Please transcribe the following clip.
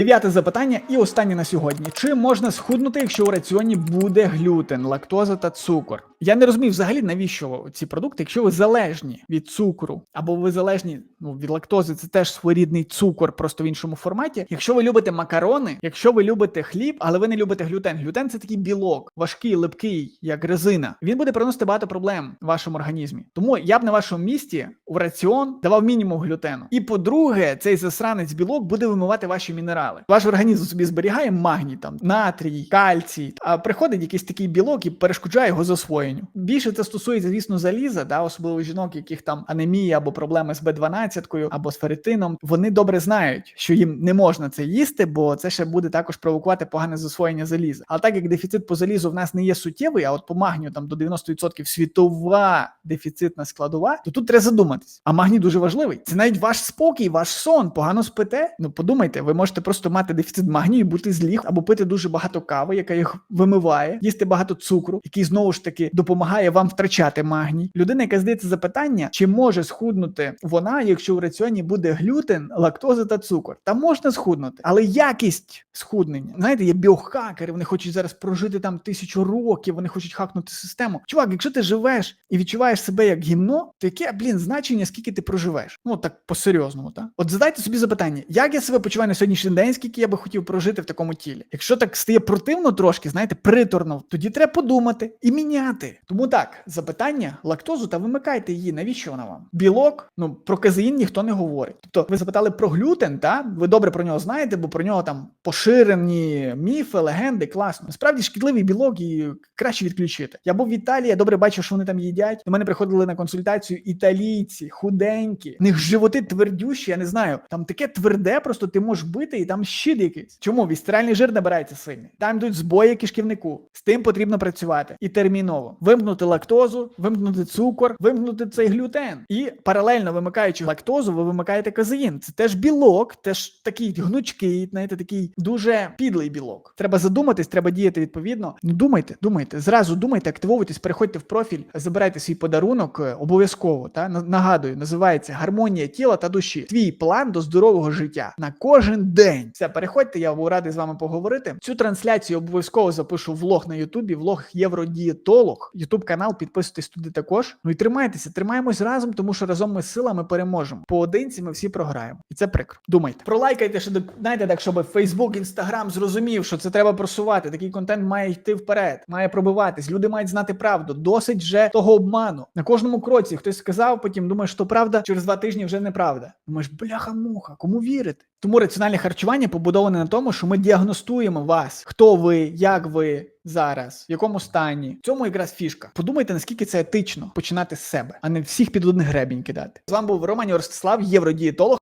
Дев'яте запитання і останнє на сьогодні: чи можна схуднути, якщо у раціоні буде глютен, лактоза та цукор? Я не розумію взагалі, навіщо ці продукти, якщо ви залежні від цукру, або ви залежні ну, від лактози, це теж своєрідний цукор, просто в іншому форматі. Якщо ви любите макарони, якщо ви любите хліб, але ви не любите глютен. Глютен це такий білок, важкий, липкий, як резина. Він буде приносити багато проблем в вашому організмі. Тому я б на вашому місці в раціон давав мінімум глютену. І по-друге, цей засранець білок буде вимивати ваші мінерали. Ваш організм собі зберігає магній, там натрій, кальцій, а приходить якийсь такий білок і перешкоджає його засвоєнню. Більше це стосується, звісно, заліза, да, особливо жінок, яких там анемія або проблеми з Б12 або з ферритином. Вони добре знають, що їм не можна це їсти, бо це ще буде також провокувати погане засвоєння заліза. Але так як дефіцит по залізу в нас не є суттєвий, а от по магнію там до 90% світова дефіцитна складова, то тут треба задуматись. А магній дуже важливий. Це навіть ваш спокій, ваш сон. Погано спите. Ну подумайте, ви можете просто мати дефіцит магнію, бути злі, або пити дуже багато кави, яка їх вимиває, їсти багато цукру, який знову ж таки допомагає вам втрачати магній. Людина, яка здається запитання, чи може схуднути вона, якщо у раціоні буде глютен, лактоза та цукор. Та можна схуднути, але якість схуднення. Знаєте, є біохакери, вони хочуть зараз прожити там тисячу років, вони хочуть хакнути систему. Чувак, якщо ти живеш і відчуваєш себе як гімно, то яке, блін, значення, скільки ти проживеш? Ну так по-серйозному, так? От задайте собі запитання, як я себе почуваю на сьогоднішній день, скільки я би хотів прожити в такому тілі. Якщо так стає противно трошки, знаєте, приторно, тоді треба подумати і міняти. Тому так, запитання, лактозу та вимикайте її. Навіщо вона вам? Білок, ну про казеїн ніхто не говорить. Тобто, ви запитали про глютен, та ви добре про нього знаєте, бо про нього там поширені міфи, легенди, класно. Насправді шкідливий білок і краще відключити. Я був в Італії, я добре бачив, що вони там їдять. До мене приходили на консультацію італійці, худенькі, в них животи твердющі, я не знаю. Там таке тверде, просто ти можеш бити, і там щит якийсь. Чому вістеральний жир набирається сильний? Там йдуть збої кишківнику. З тим потрібно працювати і терміново. Вимкнути лактозу, вимкнути цукор, вимкнути цей глютен. І паралельно вимикаючи лактозу, ви вимикаєте казеїн. Це теж білок, теж такий гнучкий, знаєте, такий дуже підлий білок. Треба задуматись, треба діяти відповідно. Ну думайте, думайте, зразу думайте, активовуйтесь, переходьте в профіль, забирайте свій подарунок е, обов'язково. Та На- нагадую, називається гармонія тіла та душі. Твій план до здорового життя на кожен день. Все, переходьте, я був радий з вами поговорити. Цю трансляцію обов'язково запишу влог на Ютубі, влог Євродієтолог. Ютуб канал, підписуйтесь туди також. Ну і тримайтеся, тримаємось разом, тому що разом ми силами переможемо. Поодинці ми всі програємо. І це прикро. Думайте. Пролайкайте, що знаєте, так, щоб Facebook, Instagram зрозумів, що це треба просувати. Такий контент має йти вперед, має пробиватись. Люди мають знати правду. Досить вже того обману. На кожному кроці хтось сказав, потім думаєш, що правда, через два тижні вже неправда. Думаєш, бляха-муха, кому вірити? Тому раціональне харчування побудоване на тому, що ми діагностуємо вас, хто ви, як ви зараз, в якому стані. В цьому якраз фішка. Подумайте, наскільки це етично починати з себе, а не всіх під один гребінь кидати. З вами був Роман Ростислав, євродієтолог.